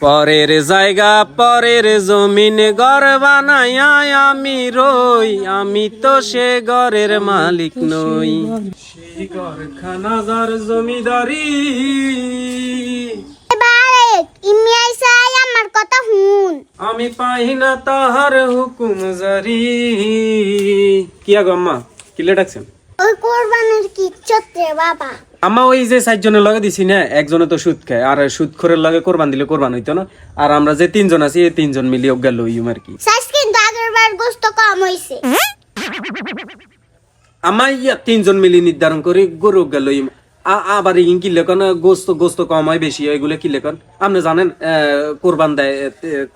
পরের জায়গা পরের জমিন ঘর বানাইয়া আমি রই আমি তো সে ঘরের মালিক নই। সেই ঘরখানা জমিদারি। এবারে ইমি আইসাই আমার কথা হুন আমি পাই না তাহার হুকুম জারি। কি আগো আম্মা কিলে ডাকছেন? ওই কোরবানির কি বাবা। আম্মা ওই যে লগে দিছি না একজনে তো সুদ খায় আর সুদ খোরের লগে কোরবান দিলে কোরবান হইতো না আর আমরা যে তিনজন আছি এই তিনজন মিলি অজ্ঞা লইম আর কি। সাইজ কিন্তু আগের বার গোস্ত কম হইছে। আমার ইয়া তিনজন মিলি নির্ধারণ করে গরু অজ্ঞা লইম। আবার ইন কি লেখন গোস্ত গোস্ত কম হয় বেশি হয় এগুলো কি লেখন? আপনি জানেন আহ, কোরবান দেয়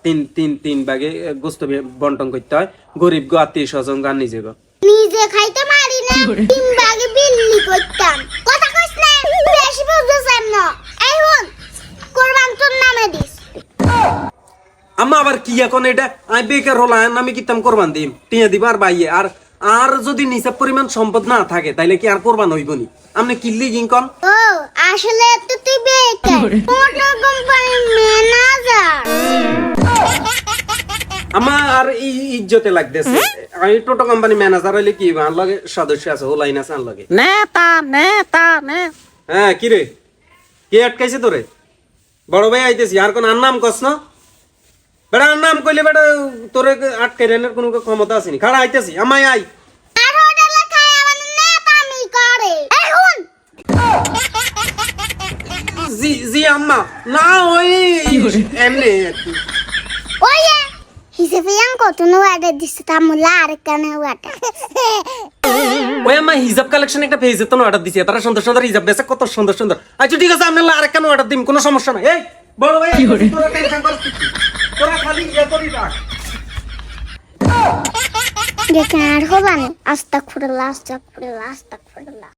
তিন তিন তিন ভাগে গোস্ত বন্টন করতে হয়। গরিব গো আত্মীয় স্বজন গান নিজে গো। নিজে খাইতে মারি না বিল্লি করতাম। কথা কইস না বেশি বুঝছেন না। এই হুন কোরবান তোর নামে দিস। আম্মা আবার কি এখন এটা? আমি বেকার হলাম আমি কিতাম কোরবান দিম। টিয়া দিবা আর বাইয়ে। আর আর যদি নিসাব পরিমাণ সম্পদ না থাকে তাইলে কি আর কোরবান হইব নি? আপনি কিল্লি জিঙ্কন ও আসলে তো তুই বেকার। মোটর কোম্পানির ম্যানেজার আমার আর ইজ্জতে লাগতেছে। আমি টোটো কোম্পানি ম্যানেজার হইলে কি? আর লগে সদস্য আছে হোলাইন আছে আর লগে নেতা নেতা নে। হ্যাঁ কি রে? কে আটকাইছে তোরে? বড় ভাই আইতেছি আর কোন আর নাম কস না? বেটা আর নাম কইলে বেটা তোরে আটকাই রেনের কোনো ক্ষমতা আসেনি খাড়া আইতেছি আমায় আই। আমার জি জি আম্মা। না ওই এমনি ওই হিসেবে ইয়াং কত নো অর্ডার দিছে তামুলা আর কেন ওটা ওই আম্মা হিজাব কালেকশন একটা পেয়েছে তো অর্ডার দিছে। তারা সুন্দর সুন্দর হিজাব বেছে কত সুন্দর সুন্দর। আচ্ছা ঠিক আছে আমি আর কেন অর্ডার দিম কোনো সমস্যা নাই। এই বড় ভাই তোরা টেনশন করিস। তোরা খালি ইয়ে করি রাখ দেখেন আর হবানি আস্তাক ফুরলা আস্তাক ফুরলা আস্তাক ফুরলা